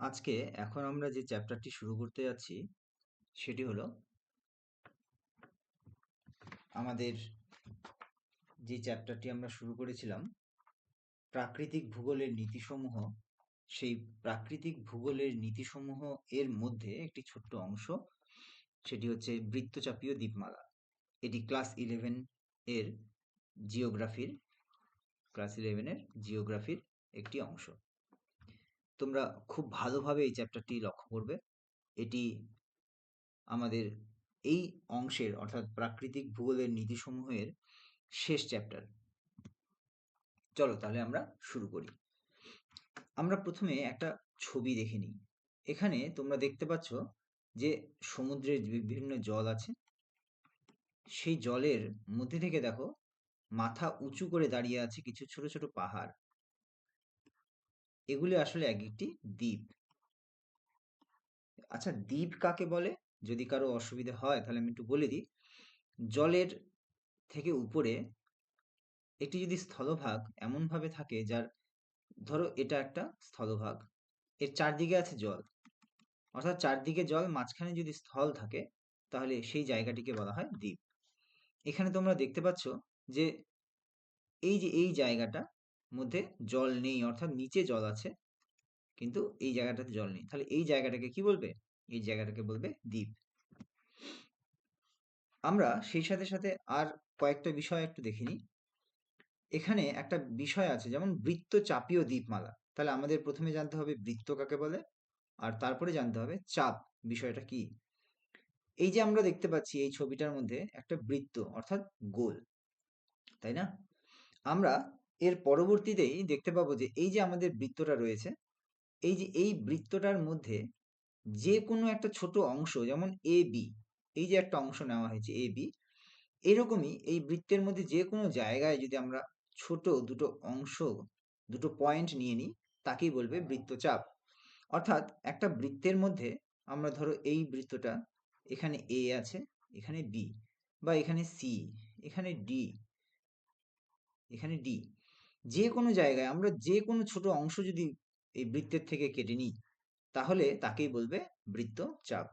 আজকে এখন আমরা যে চ্যাপ্টারটি শুরু করতে যাচ্ছি, সেটি হলো আমাদের যে চ্যাপ্টারটি আমরা শুরু করেছিলাম, প্রাকৃতিক ভূগোলের নীতিসমূহ। সেই প্রাকৃতিক ভূগোলের নীতিসমূহ এর মধ্যে একটি ছোট্ট অংশ, সেটি হচ্ছে বৃত্তচাপীয় দ্বীপমালা। এটি ক্লাস ইলেভেন এর জিওগ্রাফির ক্লাস ইলেভেনের জিওগ্রাফির একটি অংশ। তোমরা খুব ভালোভাবে এই চ্যাপ্টারটি লক্ষ্য করবে। এটি আমাদের এই অংশের, অর্থাৎ প্রাকৃতিক ভূগোলের নীতিসমূহের শেষ চ্যাপ্টার। চলো তাহলে আমরা শুরু করি। আমরা প্রথমে একটা ছবি দেখে নিই। এখানে তোমরা দেখতে পাচ্ছ যে সমুদ্রের বিভিন্ন জল আছে। সেই জলের মধ্যে থেকে দেখো মাথা উঁচু করে দাঁড়িয়ে আছে কিছু ছোট ছোট পাহাড়। এগুলি আসলে এক একটি দ্বীপ। আচ্ছা দ্বীপ কাকে বলে? যদি কারও অসুবিধা হয়, তাহলে আমি একটু বলে দিই। জলের থেকে উপরে একটি যদি স্থলভাগ এমনভাবে থাকে যার, ধরো এটা একটা স্থলভাগ, এর চারদিকে আছে জল। অর্থাৎ চারদিকে জল, মাঝখানে যদি স্থল থাকে, তাহলে সেই জায়গাটিকে বলা হয় দ্বীপ। এখানে তোমরা দেখতে পাচ্ছ যে, এই যে এই জায়গাটা মধ্যে জল নেই, অর্থাৎ নিচে জল আছে, কিন্তু এই জায়গাটাতে জল নেই। তাহলে এই জায়গাটাকে কি বলবে? এই জায়গাটাকে বলবে দ্বীপ। আমরা সেই সাথে সাথে আর কয়েকটা বিষয় একটু দেখে নিই। এখানে একটা বিষয় আছে, যেমন বৃত্ত চাপীয় দ্বীপমালা। তাহলে আমাদের প্রথমে জানতে হবে বৃত্ত কাকে বলে? আর তারপরে জানতে হবে চাপ বিষয়টা কি? এই যে আমরা দেখতে পাচ্ছি এই ছবিটার মধ্যে একটা বৃত্ত, অর্থাৎ গোল, তাই না? আমরা এর পরবর্তীতেই দেখতে পাবো যে, এই যে আমাদের বৃত্তটা রয়েছে, এই যে, এই বৃত্তটার মধ্যে যে কোনো একটা ছোট অংশ, যেমন এ বি এই যে একটা অংশ নেওয়া হয়েছে এ বি এরকমই এই বৃত্তের মধ্যে যে কোনো জায়গায় যদি আমরা ছোট দুটো অংশ, দুটো পয়েন্ট নিয়ে নিই, তাকেই বলবে বৃত্তচাপ। অর্থাৎ একটা বৃত্তের মধ্যে আমরা ধরো এই বৃত্তটা, এখানে এ আছে, এখানে বি বা এখানে সি এখানে ডি এখানে ডি যে কোনো জায়গায় আমরা যে কোনো ছোট অংশ যদি এই বৃত্তের থেকে কেটে নিই, তাহলে তাকেই বলবে বৃত্ত চাপ।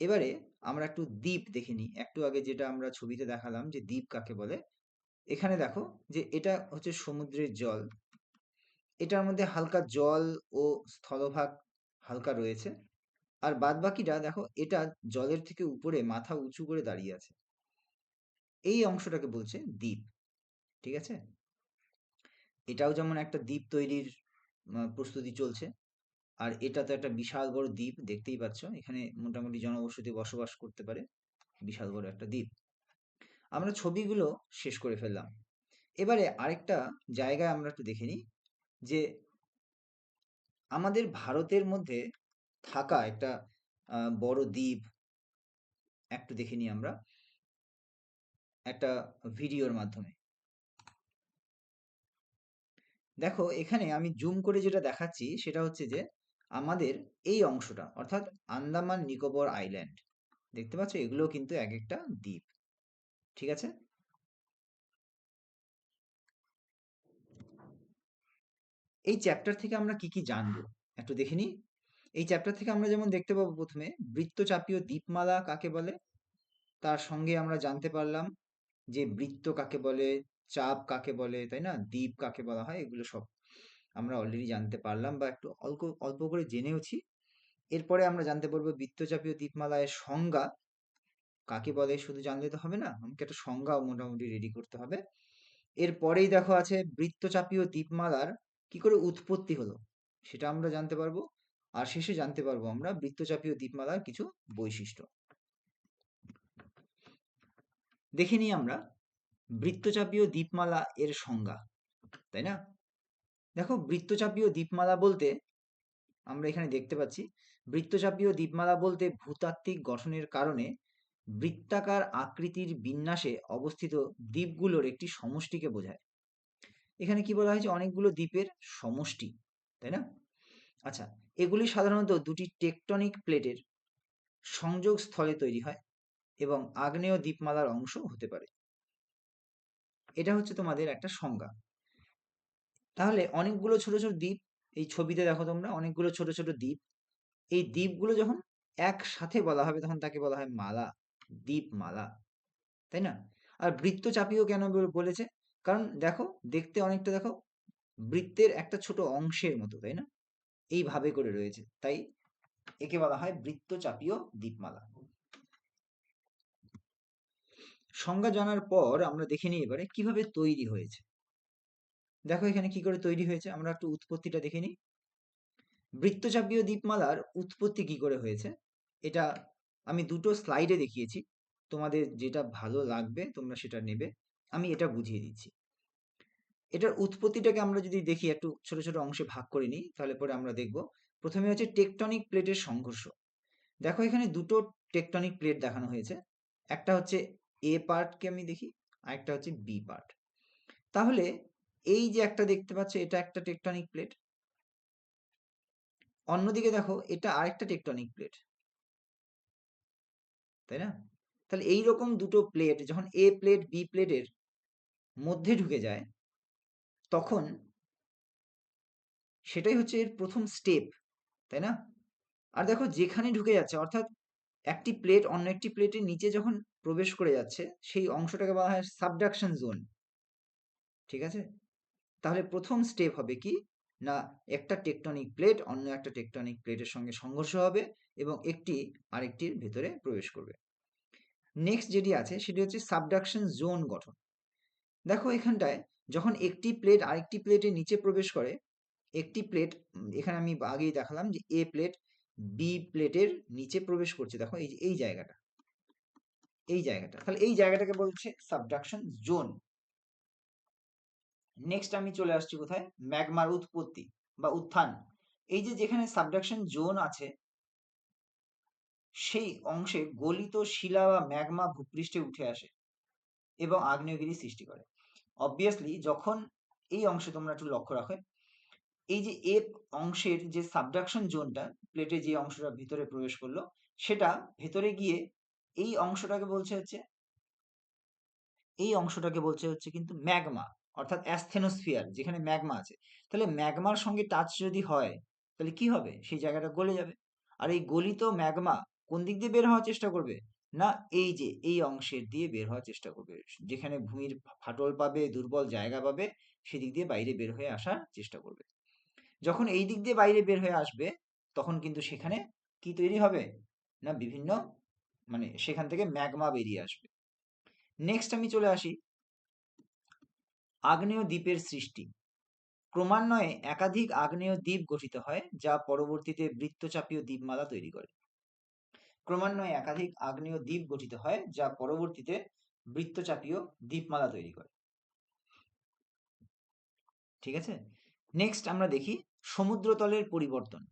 এবারে আমরা একটু দ্বীপ দেখে নিই। একটু আগে যেটা আমরা ছবিতে দেখালাম যে দ্বীপ কাকে বলে, এখানে দেখো যে এটা হচ্ছে সমুদ্রের জল। এটার মধ্যে হালকা জল ও স্থলভাগ হালকা রয়েছে। আর বাদ বাকিটা দেখো, এটা জলের থেকে উপরে মাথা উঁচু করে দাঁড়িয়ে আছে। এই অংশটাকে বলছে দ্বীপ, ঠিক আছে? এটাও যেমন একটা দ্বীপ তৈরির প্রস্তুতি চলছে, আর এটা তো একটা বিশাল বড় দ্বীপ, দেখতেই পাচ্ছ। এখানে মোটামুটি জনবসতি বসবাস করতে পারে, বিশাল বড় একটা দ্বীপ। আমরা ছবিগুলো শেষ করে ফেললাম। এবারে আরেকটা জায়গায় আমরা একটু দেখে নিই যে আমাদের ভারতের মধ্যে থাকা একটা বড় দ্বীপ, একটু দেখে নিই আমরা। একটা ভিডিওর মাধ্যমে। দেখো, এখানে আমি জুম করে যেটা দেখাচ্ছি, সেটা হচ্ছে যে আমাদের এই অংশটা, অর্থাৎ আন্দামান নিকোবর আইল্যান্ড। দেখতে পাচ্ছ? এগুলো কিন্তু এক একটা দ্বীপ। ঠিক আছে? এই চ্যাপ্টার থেকে আমরা কি কি জানব? একটু দেখে নিই। এই চ্যাপ্টার থেকে আমরা যেমন দেখতে পাবো প্রথমে, বৃত্তচাপীয় দ্বীপমালা কাকে বলে? তার সঙ্গে আমরা জানতে পারলাম যে বৃত্ত কাকে বলে, চাপ কাকে বলে, তাই না? দ্বীপ কাকে বলা হয়, এগুলো সব আমরা অলরেডি জানতে পারলাম বা একটু অল্প অল্প করে জেনেওছি। এরপরে আমরা জানতে পারব বৃত্তচাপীয় দ্বীপমালায় সংজ্ঞা। কাকে বলে শুধু জানলে তো হবে না, আমাকে একটা সংজ্ঞাও মোটামুটি রেডি করতে হবে। এরপরেই দেখো আছে বৃত্তচাপীয় দ্বীপমালার কি করে উৎপত্তি হলো, সেটা আমরা জানতে পারব। আর শেষে জানতে পারব আমরা বৃত্তচাপীয় দ্বীপমালার কিছু বৈশিষ্ট্য। দেখে নিই আমরা। বৃত্তচাপীয় দ্বীপমালা এর সংজ্ঞা তাই না? দেখো বৃত্তচাপীয় দ্বীপমালা বলতে আমরা এখানে দেখতে পাচ্ছি বৃত্তচাপীয় দ্বীপমালা বলতে ভূতাত্ত্বিক গঠনের কারণে বৃত্তাকার আকৃতির বিন্যাসে অবস্থিত দ্বীপগুলোর একটি সমষ্টিকে বোঝায়। এখানে কি বলা হয়েছে? অনেকগুলো দ্বীপের সমষ্টি তাই না? আচ্ছা এগুলি সাধারণত দুটি টেকটনিক প্লেটের সংযোগ স্থলে তৈরি হয়। এবং আগ্নেয় দ্বীপমালার অংশ হতে পারে। এটা হচ্ছে তোমাদের একটা সংজ্ঞা। তাহলে অনেকগুলো ছোট ছোট দ্বীপ, এই ছবিতে দেখো তোমরা, অনেকগুলো ছোট ছোট দ্বীপ। এই দ্বীপগুলো যখন একসাথে বলা হবে, তখন তাকে বলা হয় মালা, দ্বীপমালা। তাই না? আর বৃত্তচাপীয় কেন বলেছে? কারণ দেখো, দেখতে অনেকটা দেখো, বৃত্তের একটা ছোট অংশের মতো, তাই না? এইভাবে করে রয়েছে। তাই একে বলা হয় বৃত্তচাপীয় দ্বীপমালা। সংজ্ঞা জানার পর আমরা দেখে নিই এবারে কীভাবে তৈরি হয়েছে। দেখো এখানে কি করে তৈরি হয়েছে, আমরা একটু উৎপত্তিটা দেখে নিই। বৃত্তচাপীয় দ্বীপমালার উৎপত্তি কি করে হয়েছে, এটা আমি দুটো স্লাইডে দেখিয়েছি। তোমাদের যেটা ভালো লাগবে তোমরা সেটা নেবে, আমি এটা বুঝিয়ে দিচ্ছি। এটার উৎপত্তিটাকে আমরা যদি দেখি, একটু ছোট ছোট অংশে ভাগ করে নিই, তাহলে পরে আমরা দেখব। প্রথমে হচ্ছে টেকটনিক প্লেটের সংঘর্ষ। দেখো এখানে দুটো টেকটনিক প্লেট দেখানো হয়েছে, একটা হচ্ছে এ পার্টকে আমি দেখি আর একটা হচ্ছে বি পার্ট তাহলে এই যে একটা দেখতে পাচ্ছ, এটা একটা টেকটনিক প্লেট অন্যদিকে দেখো, এটা আরেকটা টেকটনিক প্লেট তাই না? তাহলে এই রকম দুটো প্লেট যখন এ প্লেট বি প্লেটের মধ্যে ঢুকে যায়, তখন সেটাই হচ্ছে এর প্রথম স্টেপ তাই না? আর দেখো, যেখানে ঢুকে যাচ্ছে, অর্থাৎ একটি প্লেট অন্য একটি প্লেটের নিচে যখন প্রবেশ করে যাচ্ছে, সেই অংশটাকে বলা হয় সাবডাকশন জোন ঠিক আছে? তাহলে প্রথম স্টেপ হবে কি? না, একটা টেকটনিক প্লেট অন্য একটা টেকটনিক প্লেটের সঙ্গে সংঘর্ষ হবে এবং একটি আরেকটির ভেতরে প্রবেশ করবে। নেক্সট যেটি আছে, সেটি হচ্ছে সাবডাকশন জোন গঠন। দেখো এখানটায় যখন একটি প্লেট আরেকটি প্লেটের নিচে প্রবেশ করে, একটি প্লেট এখানে আমি আগেই দেখালাম যে এ প্লেট বি প্লেটের নিচে প্রবেশ করছে। দেখো এই এই জায়গাটা। এই জায়গাটা। তাহলে এই জায়গাটাকে বলছে সাবডাকশন জোন নেক্সট আমি চলে আসছি কোথায়? ম্যাগমার উৎপত্তি বা উত্থান। এই যে, যেখানে সাবডাকশন জোন আছে, সেই অংশে গলিত শিলা বা ম্যাগমা ভূপৃষ্ঠে উঠে আসে এবং আগ্নেয়গিরি সৃষ্টি করে। অবভিয়াসলি যখন এই অংশে তোমরা একটু লক্ষ্য রাখো এই যে এ অংশের যে সাবডাকশন জোনটা প্লেটে যে অংশটা ভিতরে প্রবেশ করল, সেটা ভেতরে গিয়ে এই অংশটাকে বলছে হচ্ছে, এই অংশটাকে বলছে হচ্ছে কিন্তু ম্যাগমা, অর্থাৎ অ্যাস্থেনোস্ফিয়ার, যেখানে ম্যাগমা আছে। তাহলে ম্যাগমার সঙ্গে টাচ যদি হয়, তাহলে কি হবে? সেই জায়গাটা গলে যাবে। আর এই গলিত ম্যাগমা কোন দিক দিয়ে বের হওয়ার চেষ্টা করবে? না, এই যে এই অংশের দিয়ে বের হওয়ার চেষ্টা করবে। যেখানে ভূমির ফাটল পাবে, দুর্বল জায়গা পাবে, সেদিক দিয়ে বাইরে বের হয়ে আসার চেষ্টা করবে। যখন এই দিক দিয়ে বাইরে বের হয়ে আসবে, তখন কিন্তু সেখানে কি তৈরি হবে? না, বিভিন্ন মানে সেখান থেকে ম্যাগমা বেরিয়ে আসবে। নেক্সট আমি চলে আসি। আগ্নেয় দ্বীপের সৃষ্টি। ক্রমান্বয়ে একাধিক আগ্নেয় দ্বীপ গঠিত হয়, যা পরবর্তীতে বৃত্তচাপীয় দ্বীপমালা তৈরি করে। ক্রমান্বয়ে একাধিক আগ্নেয় দ্বীপ গঠিত হয়, যা পরবর্তীতে বৃত্তচাপীয় দ্বীপমালা তৈরি করে। ঠিক আছে? নেক্সট আমরা দেখি সমুদ্রতলের পরিবর্তন।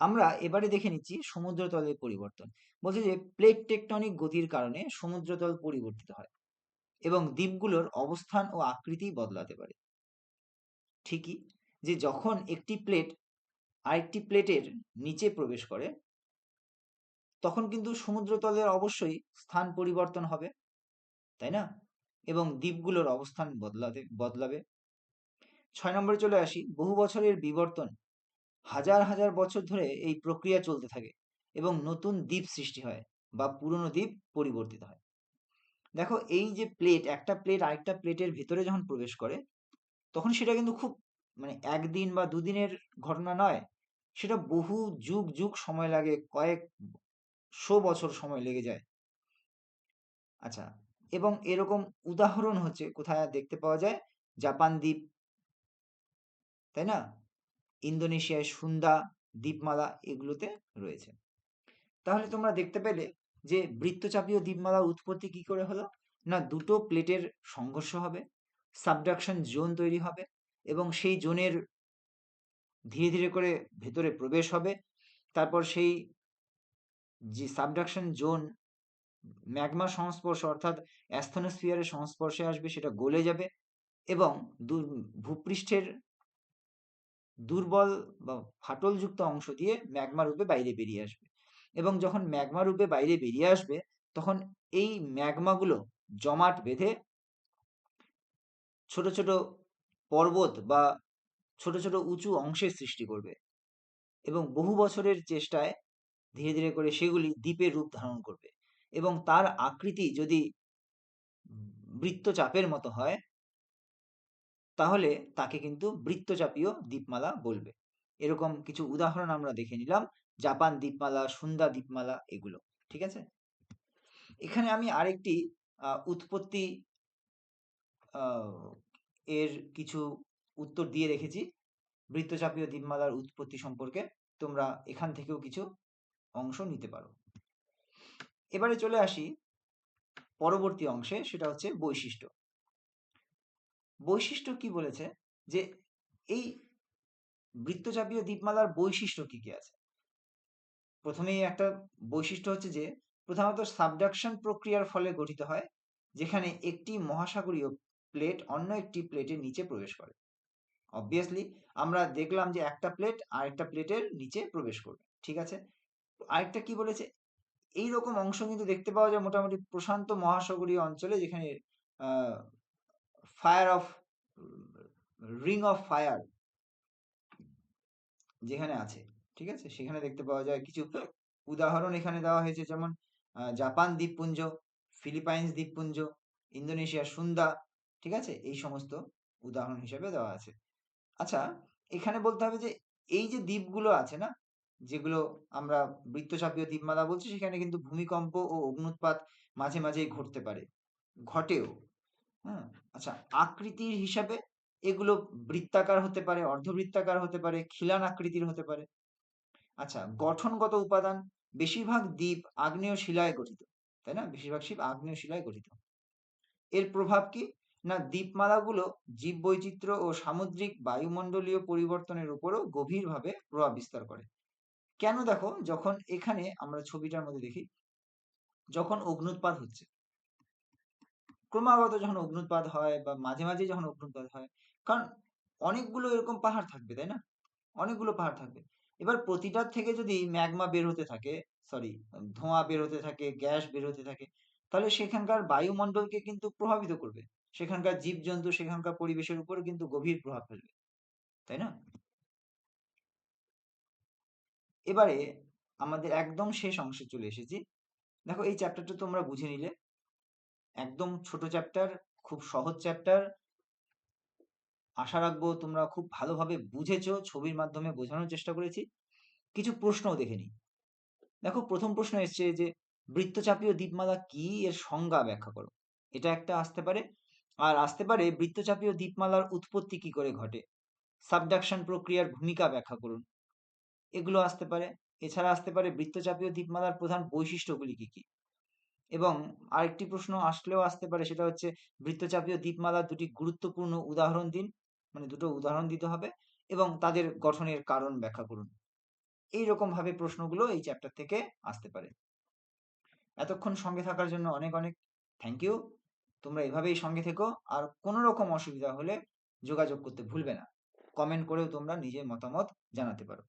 আমরা এবারে দেখে নিচ্ছি সমুদ্রতলের পরিবর্তন। বলছে যে প্লেট টেকটনিক গতির কারণে সমুদ্রতল পরিবর্তিত হয় এবং দ্বীপগুলোর অবস্থান ও আকৃতি বদলাতে পারে। ঠিকই যে যখন একটি প্লেট আরেকটি প্লেটের নিচে প্রবেশ করে, তখন কিন্তু সমুদ্রতলের অবশ্যই স্থান পরিবর্তন হবে, তাই না? এবং দ্বীপগুলোর অবস্থান বদলাতে, বদলাবে। ছয় নম্বরে চলে আসি, বহু বছরের বিবর্তন। হাজার হাজার বছর ধরে এই প্রক্রিয়া চলতে থাকে এবং নতুন দ্বীপ সৃষ্টি হয় বা পুরনো দ্বীপ পরিবর্তিত হয়। দেখো, এই যে প্লেট, একটা প্লেট আরেকটা প্লেটের ভেতরে যখন প্রবেশ করে, তখন সেটা কিন্তু খুব মানে একদিন বা দুদিনের ঘটনা নয়, সেটা বহু যুগ যুগ সময় লাগে, কয়েক শো বছর সময় লেগে যায়। আচ্ছা এবং এরকম উদাহরণ হচ্ছে, কোথায় দেখতে পাওয়া যায়? জাপান দ্বীপ তাই না? ইন্দোনেশিয়ায় সুন্দা, দ্বীপমালা এগুলোতে রয়েছে। তাহলে তোমরা দেখতে পেলে যে বৃত্তচাপীয় দ্বীপমালা উৎপত্তি কি করে হলো? না দুটো প্লেটের সংঘর্ষ হবে, সাবডাকশন জোন তৈরি হবে এবং সেই জোনের ধীরে ধীরে করে ভেতরে প্রবেশ হবে। তারপর সেই যে সাবডাকশন জোন ম্যাগমা সংস্পর্শ অর্থাৎ অ্যাস্থনোস্ফিয়ারের সংস্পর্শে আসবে, সেটা গলে যাবে এবং ভূপৃষ্ঠের দুর্বল বা ফাটলযুক্ত অংশ দিয়ে ম্যাগমা রূপে বাইরে বেরিয়ে আসবে। এবং যখন ম্যাগমা রূপে বাইরে বেরিয়ে আসবে, তখন এই ম্যাগমাগুলো জমাট বেঁধে ছোট ছোট পর্বত বা ছোট ছোট উঁচু অংশের সৃষ্টি করবে। এবং বহু বছরের চেষ্টায় ধীরে ধীরে করে সেগুলি দ্বীপের রূপ ধারণ করবে। এবং তার আকৃতি যদি বৃত্তচাপের মতো হয় তাহলে তাকে কিন্তু বৃত্তচাপীয় দ্বীপমালা বলবে। এরকম কিছু উদাহরণ আমরা দেখে নিলাম। জাপান দ্বীপমালা, সুন্দা দ্বীপমালা, এগুলো। ঠিক আছে? এখানে আমি আরেকটি উৎপত্তি এর কিছু উত্তর দিয়ে রেখেছি। বৃত্তচাপীয় দ্বীপমালার উৎপত্তি সম্পর্কে তোমরা এখান থেকেও কিছু অংশ নিতে পারো। এবারে চলে আসি পরবর্তী অংশে, সেটা হচ্ছে বৈশিষ্ট্য। বৈশিষ্ট্য কি বলেছে? যে এই বৃত্তচাপীয় দ্বীপমালার বৈশিষ্ট্য কি কি আছে? প্রথমেই একটা বৈশিষ্ট্য হচ্ছে যে, প্রধানত সাবডাকশন প্রক্রিয়ার ফলে গঠিত হয়, যেখানে একটি মহাসাগরীয় প্লেট অন্য একটি প্লেটের নিচে প্রবেশ করে। অবভিয়াসলি আমরা দেখলাম যে একটা প্লেট আরেকটা প্লেটের নিচে প্রবেশ করবে, ঠিক আছে? আরেকটা কি বলেছে? এই রকম অংশ কিন্তু দেখতে পাওয়া যায় মোটামুটি প্রশান্ত মহাসাগরীয় অঞ্চলে, যেখানে fire of ring of fire যেখানে আছে, ঠিক আছে? সেখানে দেখতে পাওয়া যায় কিছু উদাহরণ এখানে দেওয়া হয়েছে। যেমন জাপান দ্বীপপুঞ্জ, ফিলিপাইন্স দ্বীপপুঞ্জ ইন্দোনেশিয়া সুন্দা, ঠিক আছে? এই সমস্ত উদাহরণ হিসেবে দেওয়া আছে। আচ্ছা এখানে বলতে হবে যে, এই যে দ্বীপগুলো আছে না? যেগুলো আমরা বৃত্তচাপীয় দ্বীপমালা বলছি, সেখানে কিন্তু ভূমিকম্প ও অগ্নুৎপাত মাঝে মাঝেই ঘটতে পারে। ঘটেও। আচ্ছা আকৃতির হিসাবে এগুলো বৃত্তাকার হতে পারে, অর্ধবৃত্তাকার হতে পারে, খিলান আকৃতির হতে পারে। আচ্ছা গঠনগত উপাদান বেশিরভাগ দ্বীপ আগ্নেয় শিলায় গঠিত, তাই না? বেশিরভাগ শিব আগ্নেয় শিলায় গঠিত। এর প্রভাব কি? না, দ্বীপমালাগুলো জীব বৈচিত্র্য ও সামুদ্রিক বায়ুমণ্ডলীয় পরিবর্তনের উপরও গভীরভাবে প্রভাব বিস্তার করে। কেন দেখো? যখন এখানে আমরা ছবিটার মধ্যে দেখি, যখন অগ্নুৎপাত হচ্ছে ক্রমাগত যখন অগ্নুৎপাত হয় বা মাঝে মাঝে যখন অগ্নুৎপাত হয়, কারণ অনেকগুলো এরকম পাহাড় থাকবে, তাই না? অনেকগুলো পাহাড় থাকবে। এবার প্রতিটার থেকে যদি ম্যাগমা বের হতে থাকে সরি ধোঁয়া বের হতে থাকে, গ্যাস বের হতে থাকে, তাহলে সেখানকার বায়ুমণ্ডলকে কিন্তু প্রভাবিত করবে। সেখানকার জীবজন্তু, সেখানকার পরিবেশের উপর কিন্তু গভীর প্রভাব ফেলবে, তাই না? এবারে আমাদের একদম শেষ অংশে চলে এসেছি। দেখো, এই চ্যাপ্টারটা তোমরা বুঝে নিলে। একদম ছোট চ্যাপ্টার খুব সহজ চ্যাপ্টার আশা রাখব তোমরা খুব ভালোভাবে বুঝেছ, ছবির মাধ্যমে বোঝানোর চেষ্টা করেছি। কিছু প্রশ্নও দেখে নি দেখো, প্রথম প্রশ্ন এসছে যে বৃত্তচাপীয় দ্বীপমালা কি এর সংজ্ঞা ব্যাখ্যা করো? এটা একটা আসতে পারে। আর আসতে পারে বৃত্তচাপীয় দ্বীপমালার উৎপত্তি কি করে ঘটে? সাবডাকশন প্রক্রিয়ার ভূমিকা ব্যাখ্যা করুন। এগুলো আসতে পারে। এছাড়া আসতে পারে বৃত্তচাপীয় দ্বীপমালার প্রধান বৈশিষ্ট্যগুলি কি কি? এবং আরেকটি প্রশ্ন আসলেও আসতে পারে, সেটা হচ্ছে বৃত্তচাপীয় দ্বীপমালার দুটি গুরুত্বপূর্ণ উদাহরণ দিন মানে দুটো উদাহরণ দিতে হবে এবং তাদের গঠনের কারণ ব্যাখ্যা করুন। এই ভাবে প্রশ্নগুলো এই চ্যাপ্টার থেকে আসতে পারে। এতক্ষণ সঙ্গে থাকার জন্য অনেক অনেক থ্যাংক ইউ তোমরা এভাবেই সঙ্গে থেকো আর কোনো রকম অসুবিধা হলে যোগাযোগ করতে ভুলবে না। কমেন্ট করেও তোমরা নিজের মতামত জানাতে পারো।